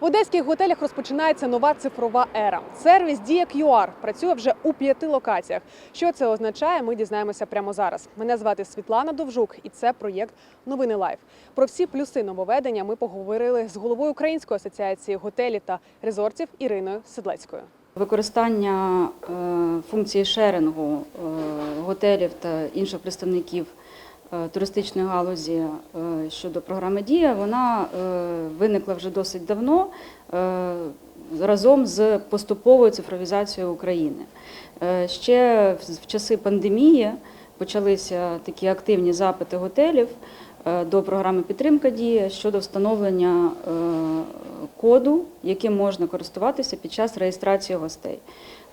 В одеських готелях розпочинається нова цифрова ера. Сервіс Дія QR працює вже у п'яти локаціях. Що це означає, ми дізнаємося прямо зараз. Мене звати Світлана Довжук, і це проєкт Новини Лайф. Про всі плюси нововведення ми поговорили з головою Української асоціації готелів та резортів Іриною Седлецькою. Використання е, функції шерингу е, готелів та інших представників туристичної галузі е, щодо програми Дія, вона е, виникла вже досить давно е, разом з поступовою цифровізацією України. Е, Ще в часи пандемії почалися такі активні запити готелів е, до програми підтримка дія щодо встановлення е, коду, яким можна користуватися під час реєстрації гостей.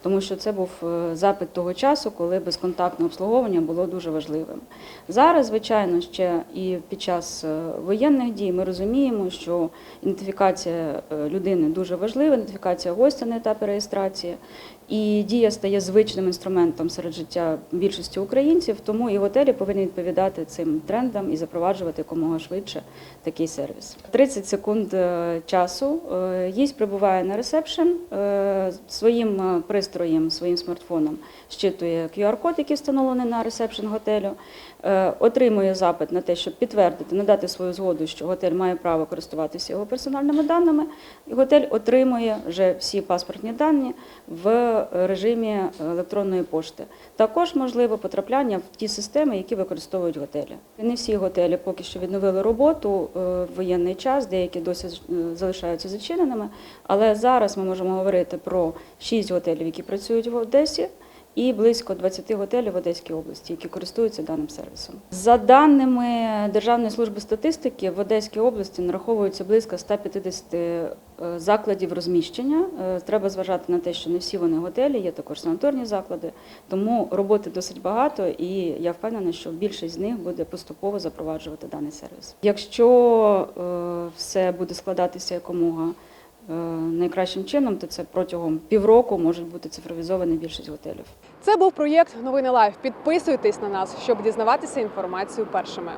Тому що це був е, запит того часу, коли безконтактне обслуговування було дуже важливим. Зараз, звичайно, ще і під час е, воєнних дій ми розуміємо, що ідентифікація е, людини дуже важлива, ідентифікація гостя на етапі реєстрації. І дія стає звичним інструментом серед життя більшості українців, тому і готелі повинні відповідати цим трендам і запроваджувати якомога швидше такий сервіс. 30 секунд часу гість прибуває на ресепшн своїм е, пристроєм, своїм смартфоном щитує QR-код, який встановлений на ресепшн готелю, е, отримує запит на те, щоб підтвердити, надати свою згоду, що готель має право користуватися його персональними даними. І готель отримує вже всі паспортні дані в режимі електронної пошти. Також можливо потрапляння в ті системи, які використовують готелі. Не всі готелі поки що відновили роботу е, в воєнний час, деякі досі е, залишаються зачиненими. Але зараз ми можемо говорити про 6 готелів, які працюють в Одесі. І близько 20 готелів в Одеській області, які користуються даним сервісом. За даними Державної служби статистики, в Одеській області нараховується близько 150 е, закладів розміщення. Е, Треба зважати на те, що не всі вони готелі, є також санаторні заклади. Тому роботи досить багато, і я впевнена, що більшість з них буде поступово запроваджувати даний сервіс. Якщо е, все буде складатися якомога найкращим чином, то це протягом півроку можуть бути цифровізовані більшість готелів. Це був проєкт Новини Лайф. Підписуйтесь на нас, щоб дізнаватися інформацію першими.